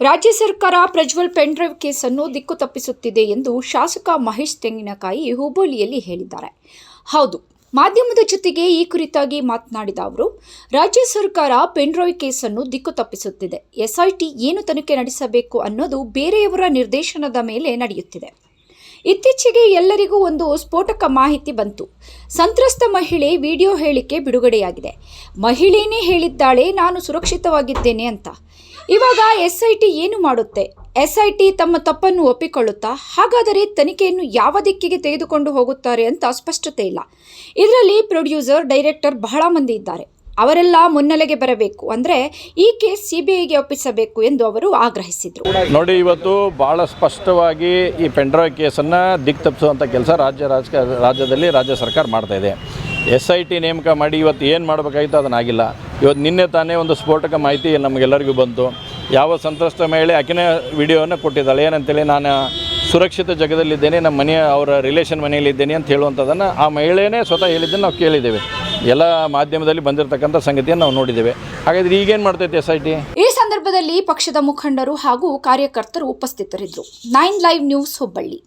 ರಾಜ್ಯ ಸರ್ಕಾರ ಪ್ರಜ್ವಲ್ ಪೆನ್ಡ್ರೈವ್ ಕೇಸನ್ನು ದಿಕ್ಕು ತಪ್ಪಿಸುತ್ತಿದೆ ಎಂದು ಶಾಸಕ ಮಹೇಶ್ ತೆಂಗಿನಕಾಯಿ ಹುಬ್ಬಳ್ಳಿಯಲ್ಲಿ ಹೇಳಿದ್ದಾರೆ. ಹೌದು, ಮಾಧ್ಯಮದ ಜೊತೆಗೆ ಈ ಕುರಿತಾಗಿ ಮಾತನಾಡಿದ ಅವರು, ರಾಜ್ಯ ಸರ್ಕಾರ ಪೆನ್ಡ್ರೈವ್ ಕೇಸನ್ನು ದಿಕ್ಕು ತಪ್ಪಿಸುತ್ತಿದೆ. ಎಸ್ಐಟಿ ಏನು ತನಿಖೆ ನಡೆಸಬೇಕು ಅನ್ನೋದು ಬೇರೆಯವರ ನಿರ್ದೇಶನದ ಮೇಲೆ ನಡೆಯುತ್ತಿದೆ. ಇತ್ತೀಚೆಗೆ ಎಲ್ಲರಿಗೂ ಒಂದು ಸ್ಫೋಟಕ ಮಾಹಿತಿ ಬಂತು. ಸಂತ್ರಸ್ತ ಮಹಿಳೆ ವಿಡಿಯೋ ಹೇಳಿಕೆ ಬಿಡುಗಡೆಯಾಗಿದೆ. ಮಹಿಳೆಯೇ ಹೇಳಿದ್ದಾಳೆ, ನಾನು ಸುರಕ್ಷಿತವಾಗಿದ್ದೇನೆ ಅಂತ. ಇವಾಗ ಎಸ್ಐಟಿ ಏನು ಮಾಡುತ್ತೆ? ಎಸ್ಐಟಿ ತಮ್ಮ ತಪ್ಪನ್ನು ಒಪ್ಪಿಕೊಳ್ಳುತ್ತಾ, ಹಾಗಾದರೆ ತನಿಖೆಯನ್ನು ಯಾವ ದಿಕ್ಕಿಗೆ ತೆಗೆದುಕೊಂಡು ಹೋಗುತ್ತಾರೆ ಅಂತ ಸ್ಪಷ್ಟತೆ ಇಲ್ಲ. ಇದರಲ್ಲಿ ಪ್ರೊಡ್ಯೂಸರ್, ಡೈರೆಕ್ಟರ್ ಬಹಳ ಮಂದಿ ಇದ್ದಾರೆ. ಅವರೆಲ್ಲ ಮುನ್ನೆಲೆಗೆ ಬರಬೇಕು. ಅಂದರೆ ಈ ಕೇಸ್ ಸಿಬಿಐಗೆ ಒಪ್ಪಿಸಬೇಕು ಎಂದು ಅವರು ಆಗ್ರಹಿಸಿದರು. ನೋಡಿ, ಇವತ್ತು ಬಹಳ ಸ್ಪಷ್ಟವಾಗಿ ಈ ಪೆಂಡ್ರಾಯ್ ಕೇಸನ್ನು ದಿಕ್ ತಪ್ಪಿಸುವಂಥ ಕೆಲಸ ರಾಜ್ಯ ರಾಜ್ಯದಲ್ಲಿ ರಾಜ್ಯ ಸರ್ಕಾರ ಮಾಡ್ತಾ ಇದೆ. ಎಸ್ ಐ ಟಿ ನೇಮಕ ಮಾಡಿ ಇವತ್ತು ಏನು ಮಾಡಬೇಕಾಗಿತ್ತು ಅದನ್ನಾಗಿಲ್ಲ ಇವತ್ತು ನಿನ್ನೆ ತಾನೇ ಒಂದು ಸ್ಫೋಟಕ ಮಾಹಿತಿ ನಮಗೆಲ್ಲರಿಗೂ ಬಂತು. ಯಾವ ಸಂತ್ರಸ್ತ ಮಹಿಳೆ ಆಕೆನೇ ವಿಡಿಯೋವನ್ನು ಕೊಟ್ಟಿದ್ದಾಳೆ, ಏನಂತೇಳಿ ನಾನು ಸುರಕ್ಷಿತ ಜಗದಲ್ಲಿದ್ದೇನೆ, ನಮ್ಮ ಮನೆಯ ಅವರ ರಿಲೇಷನ್ ಮನೆಯಲ್ಲಿದ್ದೇನೆ ಅಂತ ಹೇಳುವಂಥದ್ದನ್ನು ಆ ಮಹಿಳೆಯೇ ಸ್ವತಃ ಹೇಳಿದ್ದನ್ನು ನಾವು ಕೇಳಿದ್ದೇವೆ. ಎಲ್ಲ ಮಾಧ್ಯಮದಲ್ಲಿ ಬಂದಿರತಕ್ಕಂಥ ಸಂಗತಿಯನ್ನು ನಾವು ನೋಡಿದ್ದೇವೆ. ಹಾಗಾದ್ರೆ ಈಗೇನು ಮಾಡ್ತೈತೆ ಎಸ್ ಐ ಟಿ? ಈ ಸಂದರ್ಭದಲ್ಲಿ ಪಕ್ಷದ ಮುಖಂಡರು ಹಾಗೂ ಕಾರ್ಯಕರ್ತರು ಉಪಸ್ಥಿತರಿದ್ದರು. Nine live news Hubballi.